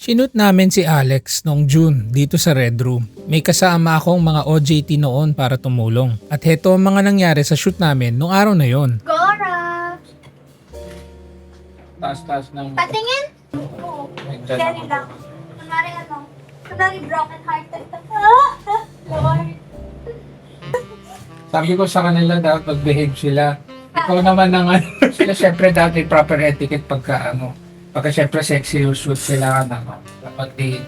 Sinut namin si Alex noong June dito sa Red Room. May kasama akong mga OJT noon para tumulong. At heto ang mga nangyari sa shoot namin noong araw na yon. Gora! Taas-taas ng... Patingin? Oo. Carry lang. Kunwari ano? Kunwari broken hearted. Ah! Lord. Sabi ko sa kanila dapat mag-behave sila. Ikaw naman ang ano. sila syempre dapat may proper etiquette pagka ano. Pagka syempre sexy yung shoot sila ano. Dapat di...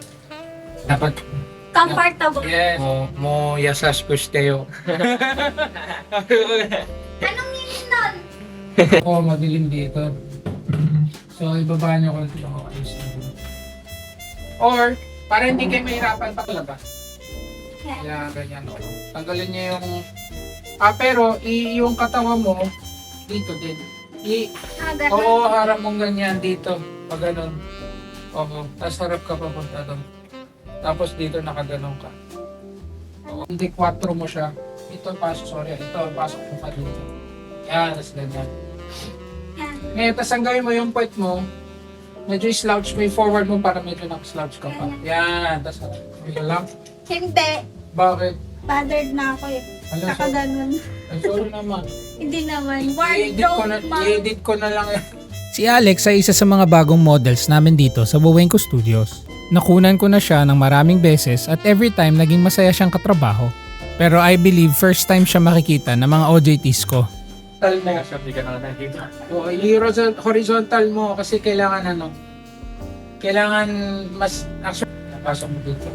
Dapat... Comfortable. Yes. Mo, mo yasas pusteo. Anong meaning nun? Oo, madilim dito. So, ibaba niyo ko ito. ayos na. Or, para hindi kayo mahirapan paglabas. Kaya ganyan. o. Tanggalin niyo yung... Ah, pero i yung katawan mo, dito din. I, Ah, ganun. oo, harap mong ganyan dito. Pag ganun. Oo. Tapos harap ka papunta doon. Tapos dito nakaganon ka. Oo. Hindi 4 mo siya. Ito pasok, sorry. Ito, pasok mo pa dito. Yan, tapos ganyan. Yan. Ngayon, tapos ang gawin mo yung puwet mo, medyo slouch mo yung forward mo para medyo nakaslouch ka pa. Yan, tapos ito lang. Hindi. Bakit? Bothered na ako eh. Alam, Saka sorry, ganun. ay, sorry naman. Hindi naman. I-edit ko na, i-edit ko na lang. Si Alex ay isa sa mga bagong models namin dito sa Buwenko Studios. Nakunan ko na siya ng maraming beses at every time naging masaya siyang katrabaho. Pero I believe first time siya makikita ng mga OJTs ko. Tal na Sabi ka na nakikita. O, i-horizon- horizontal mo kasi kailangan ano, kailangan mas, actually, napasok mo dito.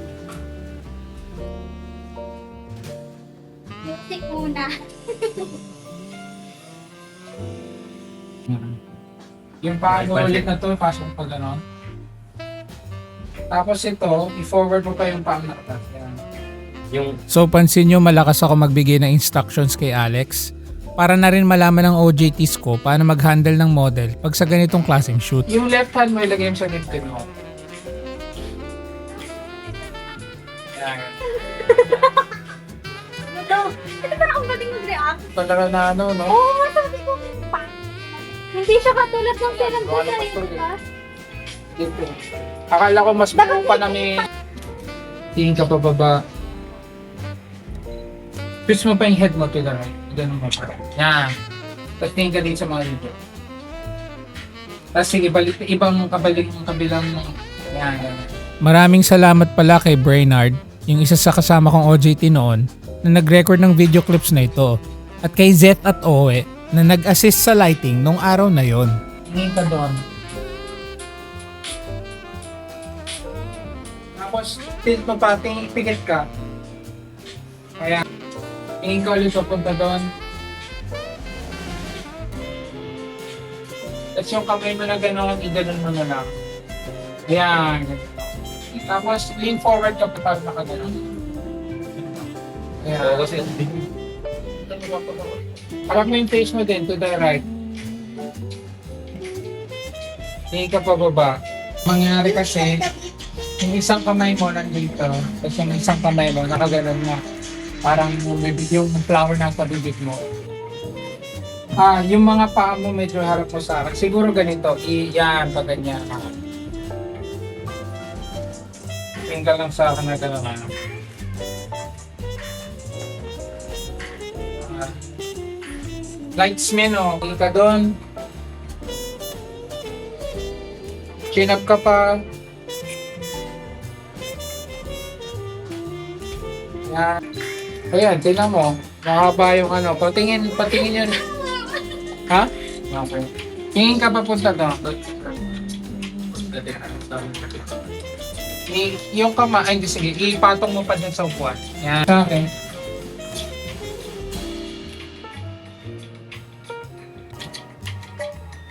Music muna. Yung paano Ay, ulit na to, pasok pa gano'n. Tapos ito, i-forward mo pa yung pang nakata. Yan. Yung So pansin nyo malakas ako magbigay ng instructions kay Alex para na rin malaman ng OJTs ko paano mag-handle ng model pag sa ganitong klaseng shoot. Yung left hand mo ilagay mo sa lifted mo. Mag-react. Talaga na ano, no? Oo, oh, sabi ko. pa. Hindi siya katulad ng rin, to, di ba? Dito. Akala ko mas buo pa na may... Tingin ka pa baba. Twist mo pa yung head mo to the right. Ganun mo pa. Yan. Tapos tingin ka din sa mga dito. Tapos sige, balik, ibang kabalik yung kabilang... Yan, yan. Maraming salamat pala kay Brainard, yung isa sa kasama kong OJT noon, na nag-record ng video clips na ito. At kay Zeth at Owe, na nag-assist sa lighting nung araw na yon. Tingin ka doon. Tapos, tilt mo pa, tingin, pikit ka. Kaya, tingin ka ulit papunta doon. Tapos yung kamay mo na gano'n, i-ganon mo na lang. Ayan. Tapos, lean forward ka pa pag nakaganon. Ayan. Kasi Harap mo yung face mo din to the right. Tingin ka pa baba. Mangyari kasi, yung isang kamay mo nandito, tapos yung isang kamay mo nakaganon na. Parang may yung flower na sa bibig mo. Ah, yung mga paa mo medyo harap mo sa akin. Siguro ganito, i yan, pa ganyan. Tingin ka lang sa akin na gano'n Lightsman, oh. Tingin ka doon. Chin up ka pa. Yan. Ayan, tingnan mo. Mahaba yung ano. Patingin, patingin yun. Ha? Okay. Tingin ka papunta doon. I, yung kama, ay hindi sige, ipatong mo pa dyan sa upuan. Yan. Okay.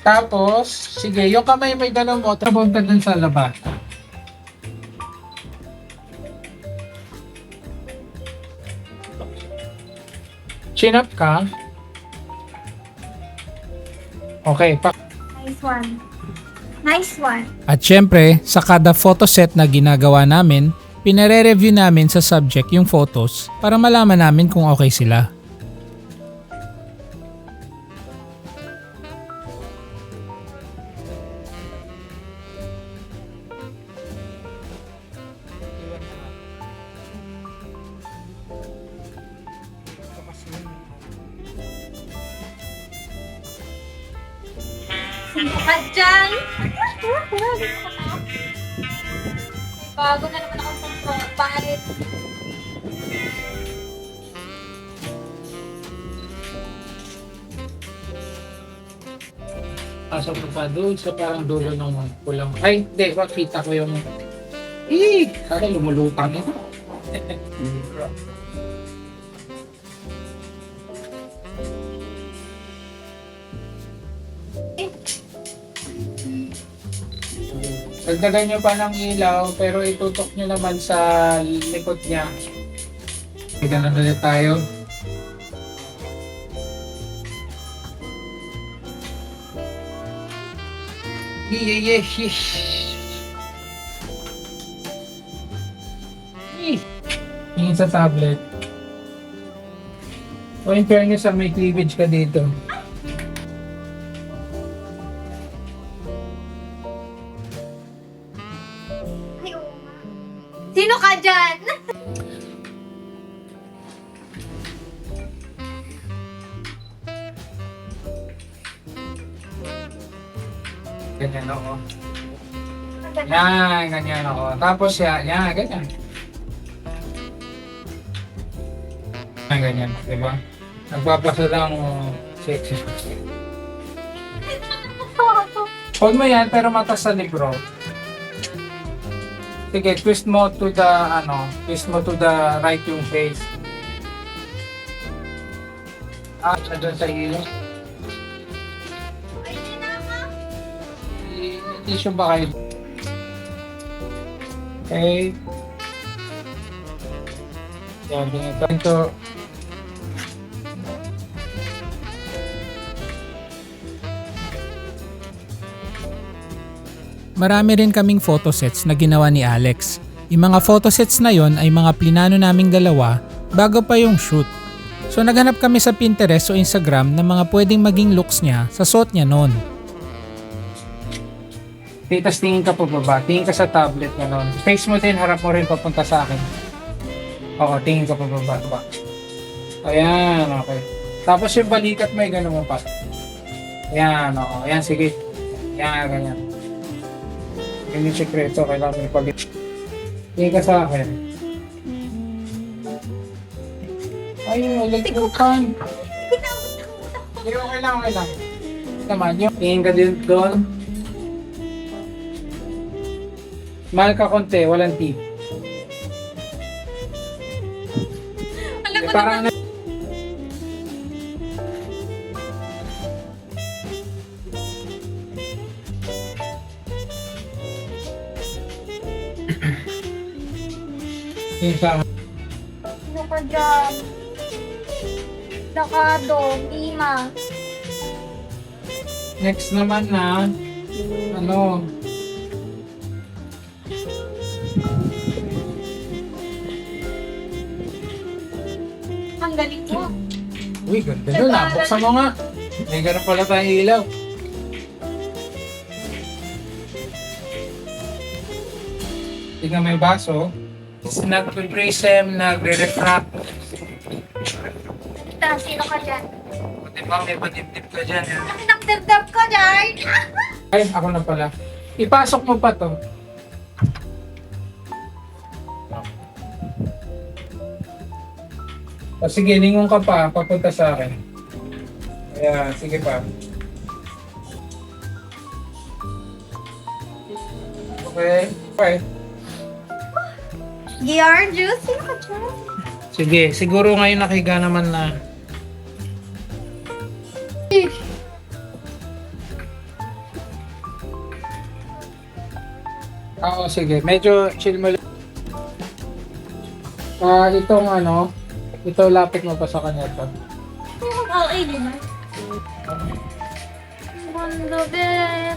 Tapos, sige, yung kamay may ganun mo, papunta dun sa labas. Chin up ka. Okay, pa Nice one. Nice one. At syempre, sa kada photo set na ginagawa namin, pinare-review namin sa subject yung photos para malaman namin kung okay sila. Bago na naman ako sa pangit. Pasok ko pa doon sa parang dulo ng pulang. Ay, hindi. Makita ko yung... Eh! Kaya lumulutang ito. Dagdagan nyo pa ng ilaw, pero itutok nyo naman sa likod niya. Na ulit tayo. Yeah, yeah, yeah. Yung sa tablet. O in fairness, ah, may cleavage ka dito. Sino ka dyan? Ganyan ako. Yan, ganyan ako. Tapos yan, yan, ganyan. Yan, ganyan, di ba? Nagpapasa lang oh, sexy. Hold mo yan, pero mata sa libro. Sige, twist mo to the, ano, twist mo to the right yung face. Ah, na doon sa. May tissue ba kayo? Okay. Yan, ganito. Marami rin kaming photosets na ginawa ni Alex. Yung mga photosets na yon ay mga plinano naming dalawa bago pa yung shoot. So naghanap kami sa Pinterest o Instagram ng mga pwedeng maging looks niya sa suot niya noon. Titas tingin ka pa baba. Tingin ka sa tablet na nun. Face mo din, harap mo rin papunta sa akin. Oo, tingin ka pa baba. Ba. Ayan, okay. Tapos yung balikat mo, gano'n mo pa. Ayan, oo. Ayan, sige. Ayan, ganyan. Yan yung sekreto. Kailangan pag Tingin ka sa akin. Ayun, electric fan. Hindi, okay lang, okay lang. Naman, yung tingin ka din doon. Mahal ka konti, walang tip. Alam mo Parang naman, yung sa sino ka dyan? Dakado, Lima. next naman na ano Ang galing mo. uy ganda nun ah buksan mo nga may ganun pala tayong ilaw tingnan mo yung baso nag-prism, nagre-refract Ta, sino ka dyan? Buti ba may patip-tip ka dyan ah. Laki ng dibdib ko dyan. Ay, ako na pala. Ipasok mo pa to. O sige, lingon ka pa, papunta sa akin. Ayan, sige pa. Okay, okay. Yarn juice, sino ka dyan? Sige, siguro ngayon nakiga naman na. Oo, sige. Medyo chill mo lang. Ah, itong ano, ito lapit mo pa sa kanya to. Oo, eh, di ba? Bando, be.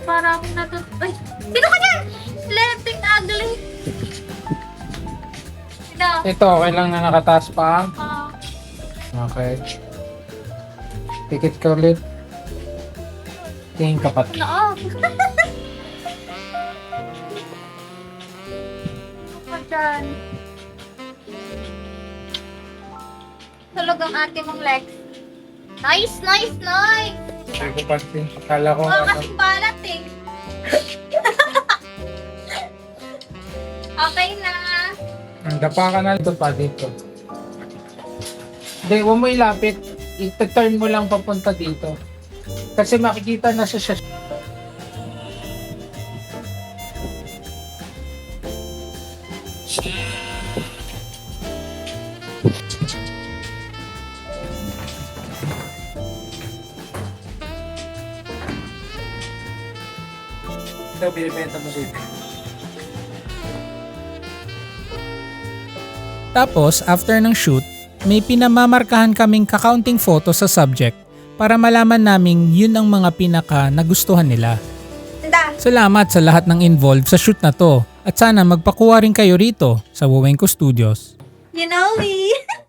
Para akong natut... Ay, sino ka dyan? Letting ugly. Sino? Ito, okay lang na nakataas pa. Ah, Okay. Tikit ka ulit. Tingin ka pa. noo. Sino ka dyan? Tulog ang ate mong Lex. Nice, nice, nice! Hindi ko pansin. Akala ko Oo, ano. kasing balat eh. okay na. Dapa ka na ito pa dito. Hindi, huwag mo ilapit. I-turn mo lang papunta dito. Kasi makikita na siya siya. Ito, binibenta mo dito. Tapos, after ng shoot, may pinamamarkahan kaming kakaunting photo sa subject para malaman naming yun ang mga pinaka nagustuhan nila. Tanda. Salamat sa lahat ng involved sa shoot na to at sana magpakuha rin kayo rito sa Wawenko Studios. You know me.